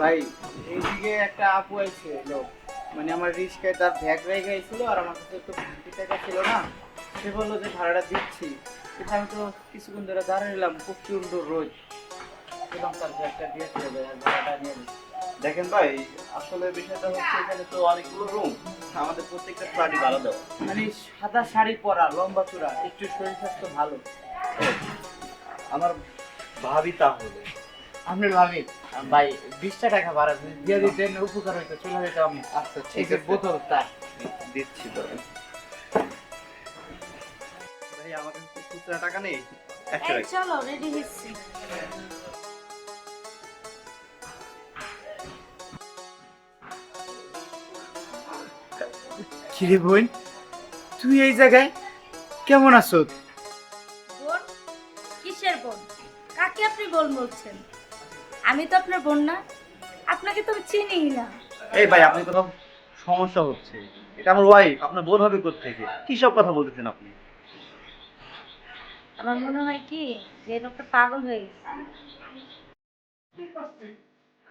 ভাই, এইদিকে একটা আপু আছে লোক মানে আমার রিস্কায় তার ব্যাগ রেখে গেছিল আর আমার কাছে ফিফটি টাকা ছিল না। সে বলল যে ভাড়াটা দিচ্ছি। আমি তো কিছুক্ষণ ধরে দাঁড়াইলাম খুব সুন্দর রোদ। এবং তার ব্যাগটা দিয়ে চলে যায় ভাড়াটা নিয়ে দেখেন ভাই আসলে বিষয়টা হচ্ছে এখানে তো অনেকগুলো রুম আমাদের প্রত্যেকটা ফ্ল্যাটই মানে সাদা শাড়ি পরা লম্বা চূড়া একটু শরীর স্বাস্থ্য ভালো। আমার ভাবি তাহলে। আপনি ভাবি ভাই বিশটা টাকা ভাড়া দিয়ে দিতেন উপকার হইতো চলে যেতাম। আচ্ছা এই যে বোতল তার দিচ্ছি তো। ভাই কাছে খুচরা টাকা নেই? একশো টাকা। চলো রেডি হচ্ছি। কিরে বোন তুই এই জায়গায় কেমন আছো? বোন কিসের বোন? কাকে আপনি বোন বলছেন? আমি তো আপনার বোন না। আপনাকে তো চিনিই না। এই ভাই আপনি কোথাও সমস্যা হচ্ছে। এটা আমার ওয়াইফ আপনার বোন হবে থেকে কি সব কথা বলতেছেন আপনি? আমার মনে হয় কি যে লোকটা পাগল হয়ে গেছে।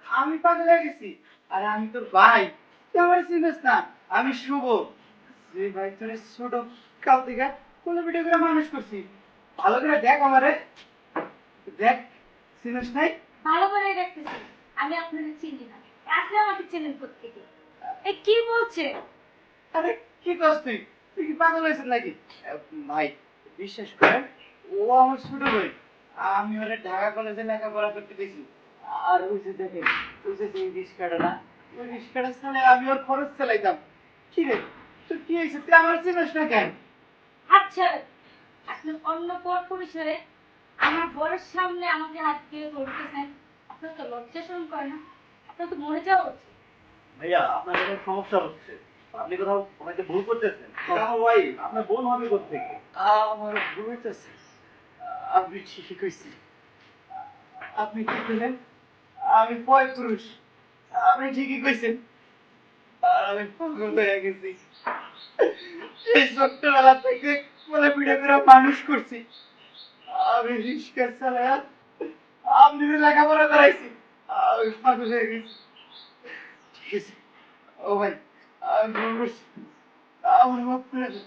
আমি পাগল হয়ে গেছি আরে আমি তোর ভাই। তুই আমার চিনিস না আমি শুভ। যে ভাই তোর ছোট কাল থেকে কোলে ভিডিও করে মানুষ করছি। ভালো করে দেখ আমারে। দেখ চিনিস নাই? ভালো করে দেখতেছি আমি আপনাকে চিনি না। আপনি আমাকে চিনেন প্রত্যেকে এই কি বলছে? আরে কি করছ তুই? তুই কি পাগল হয়েছিস নাকি? ভাই বিশ্বাস করেন ও আমার ছোট ভাই। আমি ওরে ঢাকা কলেজে লেখাপড়া করতে গেছি। আর ওই যে দেখেন ওই যে যে রিক্সাটা না ওই রিক্সাটা চালাই আমি ওর খরচ চালাইতাম। কি রে তুই কি হয়েছে? তুই আমার চিনিস না কেন? আচ্ছা আপনি অন্য পর পরিসরে আমার বরের সামনে আমাকে হাত দিয়ে ধরতেছেন। আপনার তো লজ্জা শরম করে না। আপনার তো মরে যাওয়া উচিত। ভাইয়া আপনার এখানে সমস্যা হচ্ছে। আপনি কোথাও হয়তো ভুল করতেছেন? আমার ওয়াইফ আপনার বোন হবে থেকে আমার ভুল হইতেছে। আপনি ঠিকই কইছেন। আপনি কি কইলেন আমি পয় পুরুষ। আপনি ঠিকই কইছেন। আর আমি পাগল হয়ে গেছি। সেই ছোট্টবেলা থেকে বলে পিঠে করে মানুষ করছি। আমি রিস্কা চালায়া আপনি লেখাপড়া করাইছি। আমি পাগল হয়ে গেছি। ঠিক আছে। ও ভাই, আমি ভুল আমার মাফ করে দেন।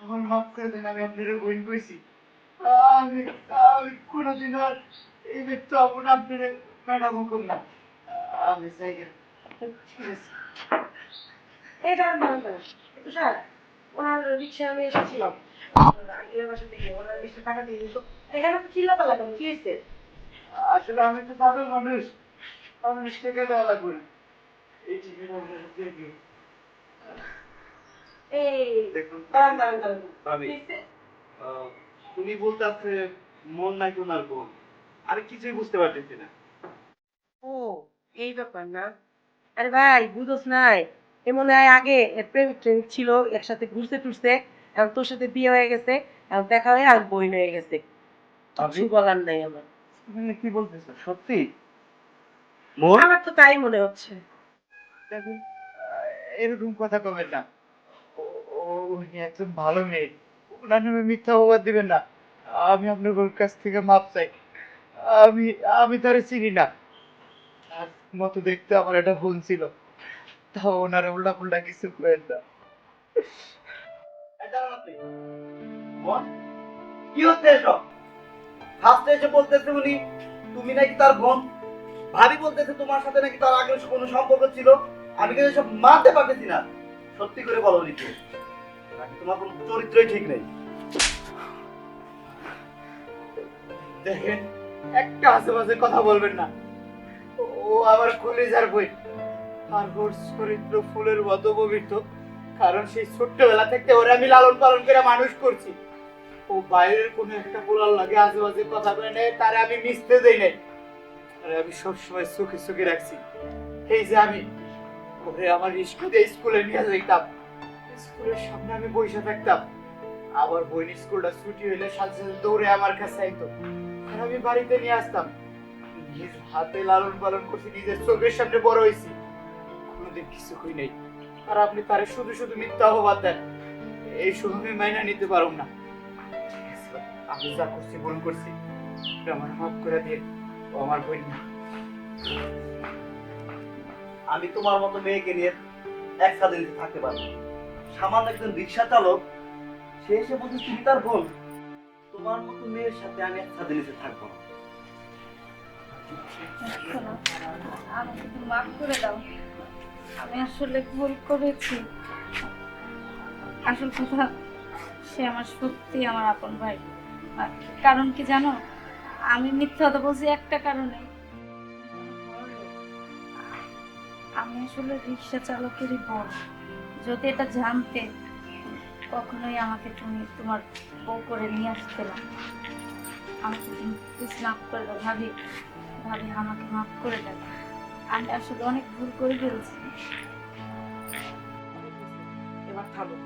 আমার মাফ করে দেন, আমি আপনার বই কইছি। আমি কোনোদিন আর এই ব্যক্তি আপন আপনার ম্যাডাম হুকুম না। আমি চাই না। দাঁড়ান একটু স্যার ওনার রিক্সায় আমি এসেছিলাম। রিক্সা আসলে আমি তো পাগল মানুষ। আমি থেকে দেওয়া লাগবে এই দেখুন। দাঁড়ান দাঁড়ান দাঁড়ান। তুমি বলতে আছে মন নাই ওনার বোন আরে কিছুই বুঝতে পারতেছি না। ও এই ব্যাপার না? আরে ভাই বুঝোস নাই এ মনে হয় আগে প্রেমিক প্রেমিক ছিল একসাথে ঘুরতে টুরতে এখন তোর সাথে বিয়ে হয়ে গেছে এখন দেখা হয়ে আর বই হয়ে গেছে। কিছু বলার নাই আমার। তুমি কি বলতেছো সত্যি? মন? আমার তো তাই মনে হচ্ছে। দেখুন এরকম কথা কবেন না। ও- একজন ভালো মেয়ে। ওনার নামে মিথ্যা অপবাদ দিবেন না। আমি আপনার কাছ থেকে মাপ চাই। আমি আমি তারে চিনি না। তার মতো দেখতে আমার একটা ভুল ছিল। তাও ওনার উল্টা পুল্টা কিছু করেন না। কি হচ্ছে এসব? ফার্স্টে এসে বলতেছে উনি, তুমি নাকি তার বোন? ভাবি বলতেছে, তোমার সাথে নাকি তার আগে কোনো সম্পর্ক ছিল? আমি কিন্তু সব মানতে পারতেছি না। সত্যি করে বলো নিকে নাকি? তোমার কোনো চরিত্রই ঠিক নেই। দেখেন, একটা আশেপাশে কথা বলবেন না। ও কলেজার বই। আর ওর চরিত্র ফুলের পবিত্র। কারণ সেই ছোট্টবেলা থেকে ওরা আমি লালন পালন করে মানুষ করছি। ও বাইরের কোনো একটা পোলার লাগে আশেপাশে কথা বলে নেয়, তারে আমি মিশতে দেই নাই। আরে আমি সবসময় সুখে সুখে রাখছি। এই যে আমি, ওরে আমার স্কুলে স্কুলে নিয়ে যাইতাম। স্কুলের সামনে আমি বসে থাকতাম। আবার বইনি স্কুলটা ছুটি হইলে সাথে সাথে দৌড়ে আমার কাছে আইতো। তখন আমি বাড়িতে নিয়ে আসতাম। নিজ হাতে লালন পালন করছি, নিজের চোখের সামনে বড় হয়েছি কোনোদিন কিছু কই নাই। আর আপনি তারে শুধু শুধু মিথ্যা অপবাদ দেন। এই আমি মাইনা নিতে পারব না। আমি যা করছি, ভুল করছি আমার মাফ করে দিয়ে ও আমার বই না। আমি তোমার মতো মেয়েকে নিয়ে একসাথে থাকতে পারব। সামান্য একজন রিক্সা চালক সে এসে বলছে তুমি তার বোন। তোমার মতো মেয়ের সাথে আমি এক স্বাধীনতে থাকব না। শোনো, আমাকে মাফ করে দাও। আমি আসলে ভুল করেছি। আসল কথা সে আমার সত্যি আমার আপন ভাই। কারণ কি জানো? আমি মিথ্যা কথা বলছি একটা কারণে। আমি আসলে রিক্সা চালকেরই বোন। যদি এটা জানতে, কখনোই আমাকে তুমি তোমার বউ করে নিয়ে আসতে না। আমাকে তুমি প্লিজ মাফ করে দাও ভাবি ভাবি আমাকে মাফ করে দেন আমি আসলে অনেক ভুল করে ফেলছি। এবার থামো।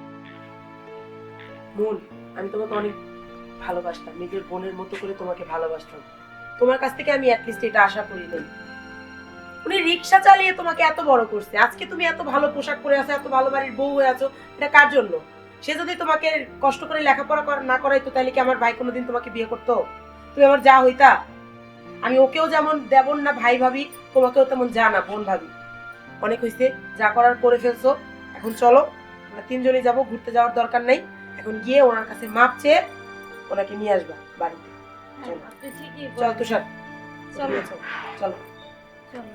মন, আমি তোমাকে অনেক ভালোবাসতাম। নিজের বোনের মতো করে তোমাকে ভালোবাসতাম। তোমার কাছ থেকে আমি অ্যাটলিস্ট এটা আশা করি নাই। উনি রিক্সা চালিয়ে তোমাকে এত বড় করছে। আজকে তুমি এত ভালো পোশাক পরে আছো এত ভালো বাড়ির বউ হয়ে আছো এটা কার জন্য? সে যদি তোমাকে কষ্ট করে লেখাপড়া কর- না করাইতো তাহলে কি আমার ভাই কোনোদিন তোমাকে বিয়ে করতো? তুমি আমার যা হইতা। আমি ওকেও যেমন দেবন না ভাই ভাবি তোমাকেও তেমন যা না বোন ভাবি। অনেক হয়েছে যা করার করে ফেলছো। এখন চলো আমরা তিনজনই যাব ঘুরতে যাওয়ার দরকার নেই। এখন গিয়ে ওনার কাছে মাপ চেয়ে ওনাকে নিয়ে আসবা বাড়িতে। ঠিকই চল তুষার। চলো। চলো। চলো।